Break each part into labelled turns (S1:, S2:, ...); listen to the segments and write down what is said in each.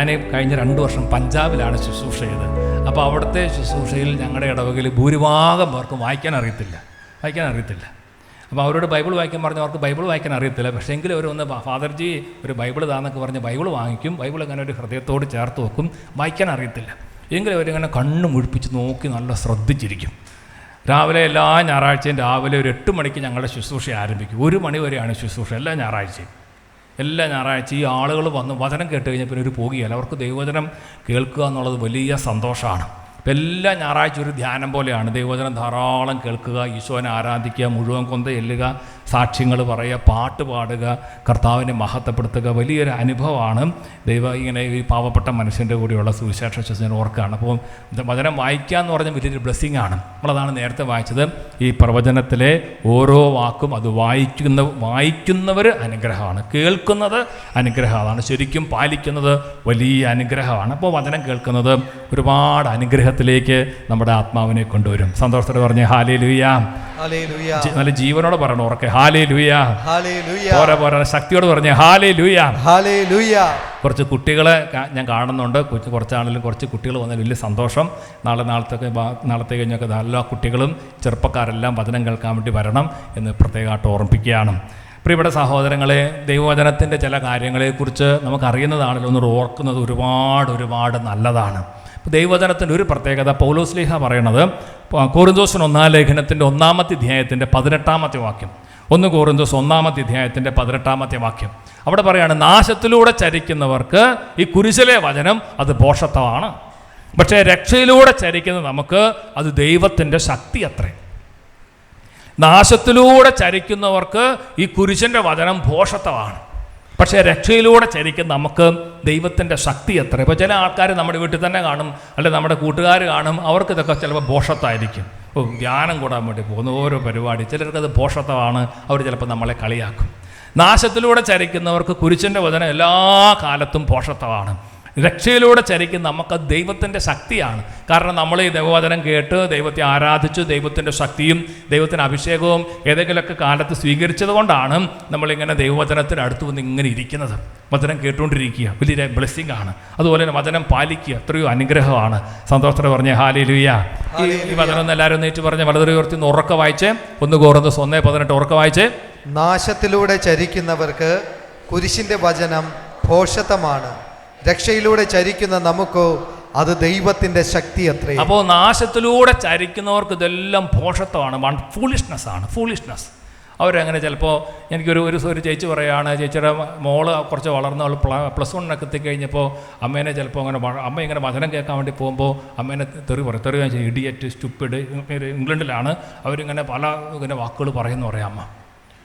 S1: ഞാൻ കഴിഞ്ഞ രണ്ട് വർഷം പഞ്ചാബിലാണ് ശുശ്രൂഷ ചെയ്തത് അപ്പോൾ അവിടുത്തെ ശുശ്രൂഷയിൽ ഞങ്ങളുടെ ഇടവകയിൽ ഭൂരിഭാഗം പേർക്കും വായിക്കാൻ അറിയത്തില്ല. വായിക്കാൻ അറിയത്തില്ല. അപ്പോൾ അവരോട് ബൈബിൾ വായിക്കാൻ പറഞ്ഞാൽ അവർക്ക് ബൈബിൾ വായിക്കാൻ അറിയത്തില്ല. പക്ഷേ എങ്കിലും അവർ ഫാദർജി ഒരു ബൈബിൾ താന്നൊക്കെ പറഞ്ഞ് ബൈബിൾ വാങ്ങിക്കും. ബൈബിൾ അങ്ങനെ ഒരു ഹൃദയത്തോട് ചേർത്ത് വെക്കും. വായിക്കാൻ അറിയത്തില്ല. എങ്കിലും അവരിങ്ങനെ കണ്ണ് മുഴിപ്പിച്ച് നോക്കി നല്ല ശ്രദ്ധിച്ചിരിക്കും. രാവിലെ എല്ലാ ഞായറാഴ്ചയും രാവിലെ ഒരു എട്ട് മണിക്ക് ഞങ്ങളുടെ ശുശ്രൂഷ ആരംഭിക്കും. ഒരു മണി വരെയാണ് ശുശ്രൂഷ എല്ലാ ഞായറാഴ്ചയും. എല്ലാ ഞായറാഴ്ച ഈ ആളുകൾ വന്ന് വചനം കേട്ട് കഴിഞ്ഞാൽ പിന്നെ ഒരു പോകുകയല്ല അവർക്ക് ദൈവവചനം കേൾക്കുക എന്നുള്ളത് വലിയ സന്തോഷമാണ്. ഇപ്പം എല്ലാ ഞായറാഴ്ച ഒരു ധ്യാനം പോലെയാണ്. ദൈവവചനം ധാരാളം കേൾക്കുക ഈശോനെ ആരാധിക്കുക മുഴുവൻ കൊന്ത എല്ലുക സാക്ഷ്യങ്ങൾ പറയുക പാട്ട് പാടുക കർത്താവിനെ മഹത്വപ്പെടുത്തുക വലിയൊരു അനുഭവമാണ്. ദൈവം ഇങ്ങനെ ഈ പാവപ്പെട്ട മനുഷ്യന്റെ കൂടെയുള്ള സുവിശേഷ ശുശ്രൂഷ ഓർക്കുകയാണ്. അപ്പോൾ വചനം വായിക്കുക എന്ന് പറഞ്ഞാൽ വലിയൊരു ബ്ലെസ്സിങ് ആണ്. നമ്മളതാണ് നേരത്തെ വായിച്ചത്. ഈ പ്രവചനത്തിലെ ഓരോ വാക്കും അത് വായിക്കുന്ന വായിക്കുന്നവർ അനുഗ്രഹമാണ്. കേൾക്കുന്നത് അനുഗ്രഹമാണ് ശരിക്കും പാലിക്കുന്നത് വലിയ അനുഗ്രഹമാണ്. അപ്പോൾ വചനം കേൾക്കുന്നത് ഒരുപാട് അനുഗ്രഹത്തിലേക്ക് നമ്മുടെ ആത്മാവിനെ കൊണ്ടുവരും. സന്തോഷത്തോടെ പറഞ്ഞ് ഹാലേ ലുയ്യ
S2: ഹല്ലേലൂയ
S1: നല്ല ജീവനോട് പറയണം ഉറക്കെ. ഹാലേ പോരാ പോരാ ശക്തിയോട് പറഞ്ഞു ഹാലേ ലൂയ
S2: ഹല്ലേലൂയ
S1: കുറച്ച് കുട്ടികളെ ഞാൻ കാണുന്നുണ്ട്. കുറച്ച് കുറച്ചാണെങ്കിലും കുറച്ച് കുട്ടികൾ വന്നാൽ വലിയ സന്തോഷം. നാളെ നാളത്തേക്ക് നാളത്തെ കഴിഞ്ഞൊക്കെ എല്ലാ കുട്ടികളും ചെറുപ്പക്കാരെല്ലാം വചനം കേൾക്കാൻ വേണ്ടി വരണം എന്ന് പ്രത്യേകമായിട്ട് ഓർമ്മിപ്പിക്കുകയാണ്. പ്രിയപ്പെട്ട സഹോദരങ്ങളെ ദൈവവചനത്തിന്റെ ചില കാര്യങ്ങളെക്കുറിച്ച് നമുക്കറിയുന്നതാണല്ലോ. ഒന്ന് ഓർക്കുന്നത് ഒരുപാട് ഒരുപാട് നല്ലതാണ്. ദൈവവചനത്തിന്റെ ഒരു പ്രത്യേകത പൗലോസ്ലീഹ പറയണത് കോറിന്തോസിന് ഒന്നാം ലേഖനത്തിന്റെ ഒന്നാമത്തെ അധ്യായത്തിന്റെ പതിനെട്ടാമത്തെ വാക്യം. ഒന്ന് കോറിന്തോസ് ഒന്നാമത്തെ അധ്യായത്തിന്റെ പതിനെട്ടാമത്തെ വാക്യം. അവിടെ പറയാണ് നാശത്തിലൂടെ ചരിക്കുന്നവർക്ക് ഈ കുരിശിലെ വചനം അത് പോഷത്വമാണ് പക്ഷേ രക്ഷയിലൂടെ ചരിക്കുന്ന നമുക്ക് അത് ദൈവത്തിന്റെ ശക്തി അത്രേ. നാശത്തിലൂടെ ചരിക്കുന്നവർക്ക് ഈ കുരിശിന്റെ വചനം ഭോഷത്വമാണ് പക്ഷേ രക്ഷയിലൂടെ ചരിക്കുന്ന നമുക്ക് ദൈവത്തിന്റെ ശക്തി എത്ര ഇപ്പോൾ ചില ആൾക്കാർ നമ്മുടെ വീട്ടിൽ തന്നെ കാണും അല്ലെ നമ്മുടെ കൂട്ടുകാർ കാണും അവർക്കിതൊക്കെ ചിലപ്പോൾ ഭോഷത്വമായിരിക്കും ഓ ധ്യാനം കൂടാൻ വേണ്ടി പോകുന്ന ഓരോ പരിപാടി ചിലർക്കത് പോഷത്വമാണ്. അവർ ചിലപ്പോൾ നമ്മളെ കളിയാക്കും. നാശത്തിലൂടെ ചരിക്കുന്നവർക്ക് കുരിശിന്റെ വചനം എല്ലാ കാലത്തും ഭോഷത്വമാണ് രക്ഷയിലൂടെ ചരിക്കുന്ന നമുക്ക് ദൈവത്തിന്റെ ശക്തിയാണ്. കാരണം നമ്മൾ ഈ ദൈവവചനം കേട്ട് ദൈവത്തെ ആരാധിച്ചു ദൈവത്തിന്റെ ശക്തിയും ദൈവത്തിന്റെ അഭിഷേകവും ഏതെങ്കിലുമൊക്കെ കാലത്ത് സ്വീകരിച്ചത് കൊണ്ടാണ് നമ്മളിങ്ങനെ ദൈവവചനത്തിന് അടുത്ത് വന്ന് ഇങ്ങനെ ഇരിക്കുന്നത്. വചനം കേട്ടുകൊണ്ടിരിക്കുക. വലിയ ബ്ലെസ്സിങ് ആണ്. അതുപോലെ തന്നെ വചനം പാലിക്കുക. എത്രയോ അനുഗ്രഹമാണ്. സന്തോഷത്തോടെ പറഞ്ഞ ഹാലി ലുയ്യ ഈ വചനം ഒന്ന് എല്ലാവരും നേറ്റ് പറഞ്ഞ് വളരെ ഉയർത്തി ഒന്ന് ഉറക്ക വായിച്ചേ. ഒന്ന് കോർന്ന് ഒന്നേ പതിനെട്ട് ഉറക്ക വായിച്ചേ.
S2: നാശത്തിലൂടെ ചരിക്കുന്നവർക്ക് കുരിശിന്റെ വചനം ഭോഷത്വമാണ് രക്ഷയിലൂടെ ചരിക്കുന്ന നമുക്കോ അത് ദൈവത്തിന്റെ ശക്തി അത്രേ.
S1: അപ്പോൾ നാശത്തിലൂടെ ചരിക്കുന്നവർക്ക് ഇതെല്ലാം പോഷത്വമാണ് വൺ ഫൂളിഷ്നെസ് ആണ് ഫൂളിഷ്നെസ് അവരങ്ങനെ ചിലപ്പോൾ എനിക്കൊരു ഒരു ഒരു ചേച്ചി പറയുകയാണ് ചേച്ചിയുടെ മോൾ കുറച്ച് വളർന്ന അവൾ പ്ലസ് വണ്ണൊക്കെ എത്തിക്കഴിഞ്ഞപ്പോൾ അമ്മേനെ ചിലപ്പോൾ അങ്ങനെ അമ്മ ഇങ്ങനെ വചനം കേൾക്കാൻ വേണ്ടി പോകുമ്പോൾ അമ്മേനെ തെറി പറയും തെറി വെച്ചാൽ ഇഡിയറ്റ് സ്റ്റുപ്പിഡ് ഇംഗ്ലണ്ടിലാണ് അവരിങ്ങനെ പല ഇങ്ങനെ വാക്കുകൾ പറയുന്നു പറയാം അമ്മ.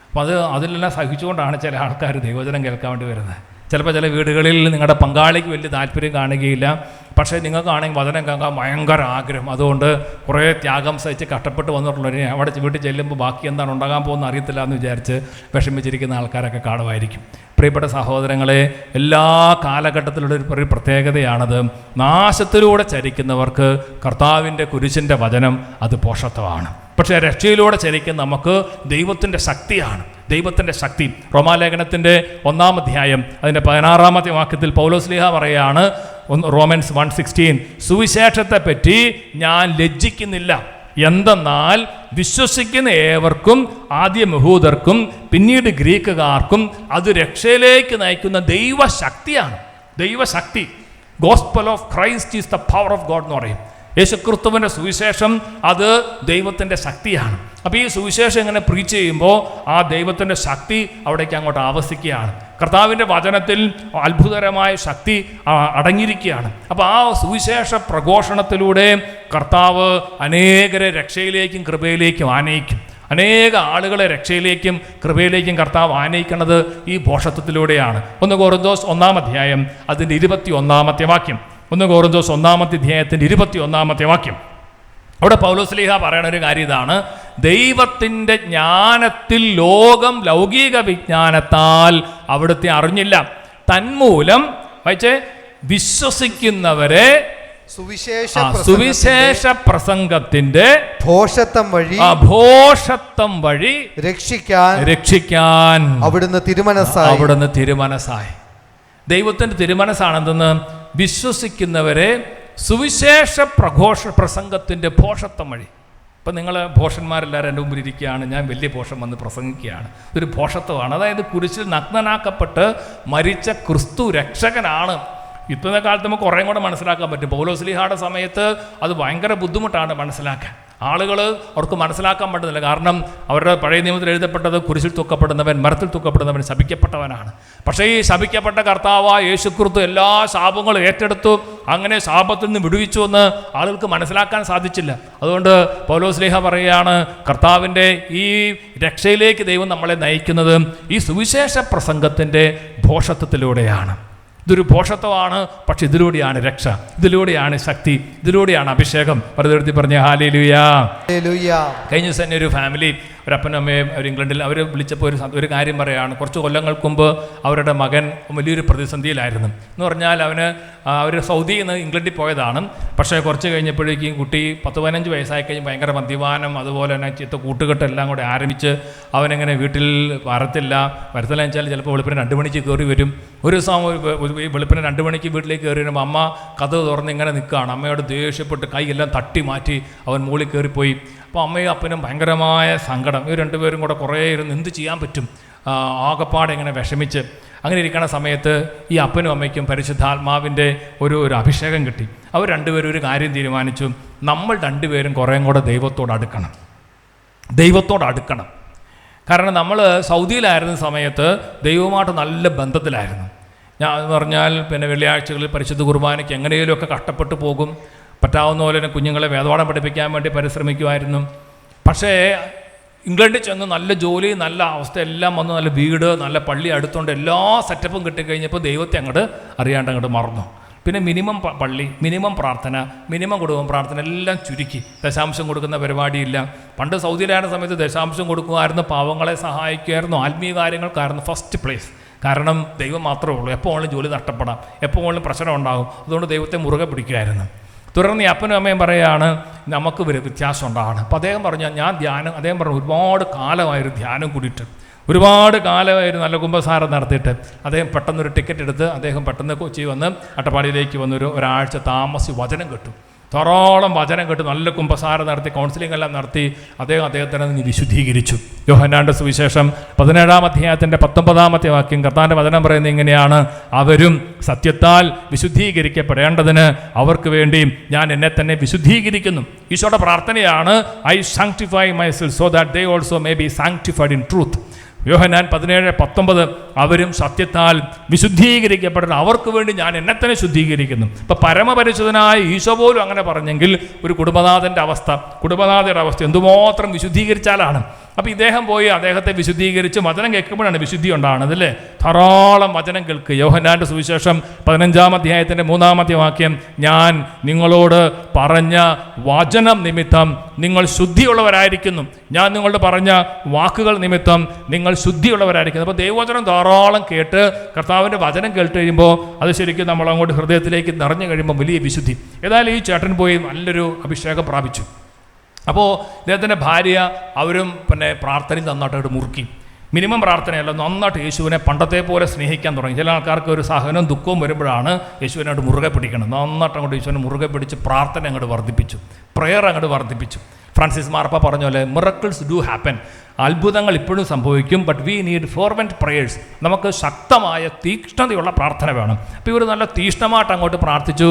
S1: അപ്പോൾ അത് അതിലെല്ലാം സഹിച്ചുകൊണ്ടാണ് ചില ആൾക്കാർ ദൈവചനം കേൾക്കാൻ വേണ്ടി വരുന്നത്. ചിലപ്പോൾ ചില വീടുകളിൽ നിങ്ങളുടെ പങ്കാളിക്ക് വലിയ താല്പര്യം കാണുകയില്ല. പക്ഷേ നിങ്ങൾക്കാണെങ്കിൽ വചനം കേൾക്കാൻ ഭയങ്കര ആഗ്രഹം. അതുകൊണ്ട് കുറേ ത്യാഗം സഹിച്ച് കഷ്ടപ്പെട്ട് വന്നിട്ടുള്ളവരെ അവിടെ വീട്ടിൽ ചെല്ലുമ്പോൾ ബാക്കി എന്താണ് ഉണ്ടാകാൻ പോകുന്ന അറിയത്തില്ല എന്ന് വിചാരിച്ച് വിഷമിച്ചിരിക്കുന്ന ആൾക്കാരൊക്കെ കാണുമായിരിക്കും. പ്രിയപ്പെട്ട സഹോദരങ്ങളെ എല്ലാ കാലഘട്ടത്തിലുള്ള ഒരു പ്രത്യേകതയാണത് നാശത്തിലൂടെ ചരിക്കുന്നവർക്ക് കർത്താവിന്റെ കുരിശിന്റെ വചനം അത് പോഷത്വമാണ്. പക്ഷേ രക്ഷയിലൂടെ ചരിക്കുന്ന നമുക്ക് ദൈവത്തിന്റെ ശക്തിയാണ്. ദൈവത്തിന്റെ ശക്തി. റോമാലേഖനത്തിന്റെ ഒന്നാം അധ്യായം അതിന്റെ പതിനാറാമത്തെ വാക്യത്തിൽ പൗലോസ്ലിഹ പറയുകയാണ് റോമൻസ് വൺ സിക്സ്റ്റീൻ സുവിശേഷത്തെപ്പറ്റി ഞാൻ ലജ്ജിക്കുന്നില്ല. എന്തെന്നാൽ വിശ്വസിക്കുന്ന ഏവർക്കും ആദ്യ യഹൂദർക്കും പിന്നീട് ഗ്രീക്കുകാർക്കും അത് രക്ഷയിലേക്ക് നയിക്കുന്ന ദൈവശക്തിയാണ്. ദൈവശക്തി. Gospel of Christ is the power of God എന്ന് പറയും. യേശുക്രിസ്തുവിന്റെ സുവിശേഷം അത് ദൈവത്തിന്റെ ശക്തിയാണ്. അപ്പോൾ ഈ സുവിശേഷം ഇങ്ങനെ പ്രീച്ച് ചെയ്യുമ്പോൾ ആ ദൈവത്തിന്റെ ശക്തി അവിടേക്ക് അങ്ങോട്ട് ആവസിക്കുകയാണ്. കർത്താവിന്റെ വചനത്തിൽ അത്ഭുതകരമായ ശക്തി അടങ്ങിയിരിക്കുകയാണ്. അപ്പോൾ ആ സുവിശേഷ പ്രഘോഷണത്തിലൂടെ കർത്താവ് അനേകരെ രക്ഷയിലേക്കും കൃപയിലേക്കും ആനയിക്കും. അനേക ആളുകളെ രക്ഷയിലേക്കും കൃപയിലേക്കും കർത്താവ് ആനയിക്കുന്നത് ഈ ഭോഷത്വത്തിലൂടെയാണ് ഒന്ന് കോറിന്തോസ് ഒന്നാം അധ്യായം അതിന്റെ ഇരുപത്തി ഒന്നാമത്തെ വാക്യം. ഒന്ന് കോറിന്തോസ് ഒന്നാമത്തെ അധ്യായത്തിന്റെ ഇരുപത്തി ഒന്നാമത്തെ വാക്യം. അവിടെ പൗലോസ്ലീഹ പറയുന്ന ഒരു കാര്യം ഇതാണ്. ദൈവത്തിന്റെ ജ്ഞാനത്തിൽ ലോകം ലൗകിക വിജ്ഞാനത്താൽ അവിടുത്തെ അറിഞ്ഞില്ല. തന്മൂലം വായിച്ചേ വിശ്വസിക്കുന്നവരെ
S2: സുവിശേഷ പ്രസംഗത്തിന്റെ
S1: സുവിശേഷ പ്രസംഗത്തിന്റെ
S2: ഭോഷത്വം വഴി
S1: അഭോഷത്വം വഴി
S2: രക്ഷിക്കാൻ
S1: രക്ഷിക്കാൻ
S2: അവിടുന്ന് തിരുമനസ്സായി.
S1: അവിടുന്ന് തിരുമനസ്സായി. ദൈവത്തിന്റെ തിരുമനസ്സാണെന്തെന്ന്? വിശ്വസിക്കുന്നവരെ സുവിശേഷ പ്രഘോഷ പ്രസംഗത്തിന്റെ ഭോഷത്വം വഴി. ഇപ്പം നിങ്ങൾ ഭോഷന്മാരെല്ലാവരും എന്റെ മുമ്പിൽ ഇരിക്കുകയാണ് ഞാൻ വലിയ ഭോഷം വന്ന് പ്രസംഗിക്കുകയാണ്. ഒരു ഭോഷത്വമാണ്. അതായത് കുരിശിൽ നഗ്നനാക്കപ്പെട്ട് മരിച്ച ക്രിസ്തു രക്ഷകനാണ്. ഇപ്പോഴത്തെ കാലത്ത് നമുക്ക് കുറേ കൂടെ മനസ്സിലാക്കാൻ പറ്റും. പൗലോസ്ലിഹായുടെ സമയത്ത് അത് ഭയങ്കര ബുദ്ധിമുട്ടാണ് മനസ്സിലാക്കാൻ. ആളുകൾ അവർക്ക് മനസ്സിലാക്കാൻ പറ്റുന്നില്ല. കാരണം അവരുടെ പഴയ നിയമത്തിൽ എഴുതപ്പെട്ടത് കുരിശിൽ തൂക്കപ്പെടുന്നവൻ മരത്തിൽ തൂക്കപ്പെടുന്നവൻ ശപിക്കപ്പെട്ടവനാണ്. പക്ഷേ ഈ ശപിക്കപ്പെട്ട കർത്താവായ യേശുക്രിസ്തു എല്ലാ ശാപങ്ങളും ഏറ്റെടുത്തു. അങ്ങനെ ശാപത്തിൽ നിന്ന് വിടുവിച്ചു എന്ന് ആളുകൾക്ക് മനസ്സിലാക്കാൻ സാധിച്ചില്ല. അതുകൊണ്ട് പൗലോസ്ലേഹ പറയുകയാണ് കർത്താവിന്റെ ഈ രക്ഷയിലേക്ക് ദൈവം നമ്മളെ നയിക്കുന്നത് ഈ സുവിശേഷ പ്രസംഗത്തിന്റെ ഭോഷത്വത്തിലൂടെയാണ് ഇതൊരു പോഷത്വമാണ് പക്ഷെ ഇതിലൂടെയാണ് രക്ഷ ഇതിലൂടെയാണ് ശക്തി ഇതിലൂടെയാണ് അഭിഷേകം. പലതരത്തിൽ പറഞ്ഞ ഹാലേലുയാ.
S2: ലുയാ
S1: കഴിഞ്ഞ ദിവസം തന്നെ ഒരു ഫാമിലി ഒരു അപ്പനും അമ്മയും അവർ ഇംഗ്ലണ്ടിൽ അവർ വിളിച്ചപ്പോൾ ഒരു ഒരു കാര്യം പറയുകയാണ് കുറച്ച് കൊല്ലങ്ങൾക്ക് മുമ്പ് അവരുടെ മകൻ വലിയൊരു പ്രതിസന്ധിയിലായിരുന്നു. എന്ന് പറഞ്ഞാൽ അവന് അവർ സൗദിയിൽ നിന്ന് ഇംഗ്ലണ്ടിൽ പോയതാണ്. പക്ഷേ കുറച്ച് കഴിഞ്ഞപ്പോഴേക്കും കുട്ടി പത്ത് പതിനഞ്ച് വയസ്സായി കഴിഞ്ഞ് ഭയങ്കര മദ്യപാനം അതുപോലെ തന്നെ ചിത്ത കൂട്ടുകെട്ടെല്ലാം കൂടെ ആരംഭിച്ച് അവനെങ്ങനെ വീട്ടിൽ വരത്തില്ല. വരത്തില്ല വെച്ചാൽ ചിലപ്പോൾ വെളുപ്പിന് രണ്ട് മണിക്ക് കയറി വരും. ഒരു ദിവസം വെളുപ്പിന് രണ്ട് മണിക്ക് വീട്ടിലേക്ക് കയറി വരുമ്പോൾ അമ്മ കഥ തുറന്ന് ഇങ്ങനെ നിൽക്കുകയാണ്. അമ്മയോട് ദേഷ്യപ്പെട്ട് കൈയെല്ലാം തട്ടി മാറ്റി അവൻ മുകളിൽ കയറിപ്പോയി. അപ്പോൾ അമ്മയും അപ്പനും ഭയങ്കരമായ സങ്കടം. ഇവർ രണ്ടുപേരും കൂടെ കുറേ ഇരുന്ന് എന്ത് ചെയ്യാൻ പറ്റും? ആകപ്പാടെ ഇങ്ങനെ വിഷമിച്ച് അങ്ങനെ ഇരിക്കുന്ന സമയത്ത് ഈ അപ്പനും അമ്മയ്ക്കും പരിശുദ്ധാത്മാവിന്റെ ഒരു ഒരു അഭിഷേകം കിട്ടി. അവർ രണ്ടുപേരും ഒരു കാര്യം തീരുമാനിച്ചു. നമ്മൾ രണ്ടുപേരും കുറേ കൂടെ ദൈവത്തോട് അടുക്കണം. ദൈവത്തോട് അടുക്കണം. കാരണം നമ്മൾ സൗദിയിലായിരുന്ന സമയത്ത് ദൈവവുമായിട്ട് നല്ല ബന്ധത്തിലായിരുന്നു. ഞാൻ എന്ന് പറഞ്ഞാൽ പിന്നെ വെള്ളിയാഴ്ചകളിൽ പരിശുദ്ധ കുർബാനയ്ക്ക് എങ്ങനെയെങ്കിലുമൊക്കെ കഷ്ടപ്പെട്ടു പോകും. പറ്റാവുന്ന പോലെ തന്നെ കുഞ്ഞുങ്ങളെ വേദപാഠം പഠിപ്പിക്കാൻ വേണ്ടി പരിശ്രമിക്കുമായിരുന്നു. പക്ഷേ ഇംഗ്ലണ്ടിൽ ചെന്ന് നല്ല ജോലി നല്ല അവസ്ഥ എല്ലാം വന്ന് നല്ല വീട് നല്ല പള്ളി അടുത്തുകൊണ്ട് എല്ലാ സെറ്റപ്പും കിട്ടിക്കഴിഞ്ഞപ്പോൾ ദൈവത്തെ അങ്ങോട്ട് അറിയാണ്ട് അങ്ങോട്ട് മറന്നു. പിന്നെ മിനിമം പള്ളി മിനിമം പ്രാർത്ഥന മിനിമം കുടുംബം പ്രാർത്ഥന എല്ലാം ചുരുക്കി. ദശാംശം കൊടുക്കുന്ന പരിപാടിയില്ല. പണ്ട് സൗദിയിലായിരുന്ന സമയത്ത് ദശാംശം കൊടുക്കുമായിരുന്നു പാവങ്ങളെ സഹായിക്കുമായിരുന്നു ആത്മീയ കാര്യങ്ങൾക്കായിരുന്നു ഫസ്റ്റ് പ്ലേസ് കാരണം ദൈവം മാത്രമേ ഉള്ളൂ. എപ്പോൾ ജോലി നഷ്ടപ്പെടാം. എപ്പോൾ പ്രശ്നം ഉണ്ടാകും. അതുകൊണ്ട് ദൈവത്തെ മുറുകെ പിടിക്കുമായിരുന്നു. തുടർന്ന് ഈ അപ്പനും അമ്മയും പറയുകയാണ് നമുക്ക് ഒരു വ്യത്യാസം ഉണ്ടാണ് അപ്പോൾ അദ്ദേഹം പറഞ്ഞു ഞാൻ ധ്യാനം അദ്ദേഹം പറഞ്ഞു ഒരുപാട് കാലമായൊരു ധ്യാനം കൂടിയിട്ട് ഒരുപാട് കാലമായിരുന്നു നല്ല കുംഭസാരം നടത്തിയിട്ട് അദ്ദേഹം പെട്ടെന്നൊരു ടിക്കറ്റ് എടുത്ത് അദ്ദേഹം പെട്ടെന്ന് കൊച്ചി വന്ന് അട്ടപ്പാടിയിലേക്ക് വന്നൊരു ഒരാഴ്ച താമസി വചനം കിട്ടും. ധാരാളം വചനം കേട്ട് നല്ല കുംഭസാരം നടത്തി കൗൺസിലിംഗ് എല്ലാം നടത്തി അദ്ദേഹം അദ്ദേഹത്തിനെ നീ വിശുദ്ധീകരിച്ചു. യോഹന്നാന്റെ സുവിശേഷം പതിനേഴാം അധ്യായത്തിന്റെ പത്തൊമ്പതാമത്തെ വാക്യം കർത്താന്റെ വചനം പറയുന്നത് ഇങ്ങനെയാണ്. അവരും സത്യത്താൽ വിശുദ്ധീകരിക്കപ്പെടേണ്ടതിന് അവർക്ക് വേണ്ടി ഞാൻ എന്നെ തന്നെ വിശുദ്ധീകരിക്കുന്നു. ഈശോയുടെ പ്രാർത്ഥനയാണ് I sanctify my self so that they also may be sanctified in truth Yohanan പതിനേഴ് പത്തൊമ്പത് അവരും സത്യത്താൽ വിശുദ്ധീകരിക്കപ്പെടണം. അവർക്ക് വേണ്ടി ഞാൻ എന്നെ തന്നെ ശുദ്ധീകരിക്കുന്നു. ഇപ്പം പരമപരിശുദ്ധനായ ഈശോ പോലും അങ്ങനെ പറഞ്ഞെങ്കിൽ ഒരു കുടുംബനാഥന്റെ അവസ്ഥ കുടുംബനാഥയുടെ അവസ്ഥ എന്തുമാത്രം വിശുദ്ധീകരിച്ചാലാണ്? അപ്പോൾ ഇദ്ദേഹം പോയി അദ്ദേഹത്തെ വിശുദ്ധീകരിച്ച് വചനം കേൾക്കുമ്പോഴാണ് വിശുദ്ധി ഉണ്ടാകുന്നത് അല്ലേ? ധാരാളം വചനം കേൾക്കുക യോഹനാന്റെ സുവിശേഷം പതിനഞ്ചാം അധ്യായത്തിന്റെ മൂന്നാമത്തെ വാക്യം ഞാൻ നിങ്ങളോട് പറഞ്ഞ വചനം നിമിത്തം നിങ്ങൾ ശുദ്ധിയുള്ളവരായിരിക്കുന്നു. ഞാൻ നിങ്ങളോട് പറഞ്ഞ വാക്കുകൾ നിമിത്തം നിങ്ങൾ ശുദ്ധിയുള്ളവരായിരിക്കുന്നു. അപ്പോൾ ദൈവവചനം ധാരാളം കേട്ട് കർത്താവിന്റെ വചനം കേട്ട് കഴിയുമ്പോൾ അത് ശരിക്കും നമ്മൾ അങ്ങോട്ട് ഹൃദയത്തിലേക്ക് നിറഞ്ഞു കഴിയുമ്പോൾ വലിയ വിശുദ്ധി. ഏതായാലും ഈ ചേട്ടൻ പോയി നല്ലൊരു അഭിഷേകം പ്രാപിച്ചു. അപ്പോൾ ഇദ്ദേഹത്തിന്റെ ഭാര്യ അവരും പിന്നെ പ്രാർത്ഥനയിൽ നന്നായിട്ട് മുറുക്കി. മിനിമം പ്രാർത്ഥനയല്ല നന്നായിട്ട് യേശുവിനെ പണ്ടത്തെ പോലെ സ്നേഹിക്കാൻ തുടങ്ങി. ചില ആൾക്കാർക്ക് ഒരു സഹനവും ദുഃഖവും വരുമ്പോഴാണ് യേശുവിനെ അങ്ങോട്ട് മുറുകെ പിടിക്കണം നന്നായിട്ട് അങ്ങോട്ട് യേശുവിനെ മുറുകെ പിടിച്ച് പ്രാർത്ഥന അങ്ങോട്ട് വർദ്ധിപ്പിച്ചു. പ്രെയർ അങ്ങോട്ട് വർദ്ധിപ്പിച്ചു. ഫ്രാൻസിസ് മാർപ്പ പറഞ്ഞ പോലെ മിറക്കിൾസ് ഡു ഹാപ്പൻ അത്ഭുതങ്ങൾ ഇപ്പോഴും സംഭവിക്കും but we need fervent prayers നമുക്ക് ശക്തമായ തീക്ഷ്ണതയുള്ള പ്രാർത്ഥന വേണം. അപ്പോൾ ഇവർ നല്ല തീക്ഷ്ണമായിട്ട് അങ്ങോട്ട് പ്രാർത്ഥിച്ചു.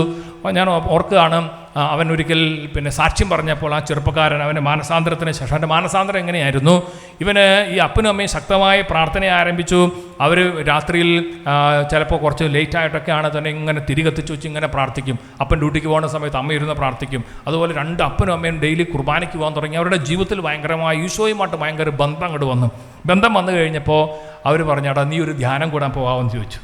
S1: ഞാൻ ഓർക്കുകയാണ് അവൻ ഒരിക്കൽ പിന്നെ സാക്ഷ്യം പറഞ്ഞപ്പോൾ ആ ചെറുപ്പക്കാരൻ അവന്റെ മാനസാന്തരത്തിന് ശേഷം അവന്റെ മാനസാന്തരം എങ്ങനെയായിരുന്നു? ഇവന് ഈ അപ്പനും അമ്മയും ശക്തമായ പ്രാർത്ഥന ആരംഭിച്ചു അവർ രാത്രിയിൽ ചിലപ്പോൾ കുറച്ച് ലേറ്റ് ആയിട്ടൊക്കെയാണ് തന്നെ ഇങ്ങനെ തിരികത്തിച്ച് വെച്ച് ഇങ്ങനെ പ്രാർത്ഥിക്കും. അപ്പൻ ഡ്യൂട്ടിക്ക് പോകുന്ന സമയത്ത് അമ്മ ഇരുന്ന് പ്രാർത്ഥിക്കും. അതുപോലെ രണ്ട് അപ്പനും അമ്മയും ഡെയിലി കുർബാനയ്ക്ക് പോകാൻ തുടങ്ങി. അവരുടെ ജീവിതത്തിൽ ഭയങ്കരമായ ഈശോയുമായിട്ട് ഭയങ്കര ബന്ധം അങ്ങോട്ട് വന്നു. ബന്ധം വന്നു കഴിഞ്ഞപ്പോൾ അവർ പറഞ്ഞാടാ നീ ഒരു ധ്യാനം കൂടാൻ പോകാമെന്ന് ചോദിച്ചു.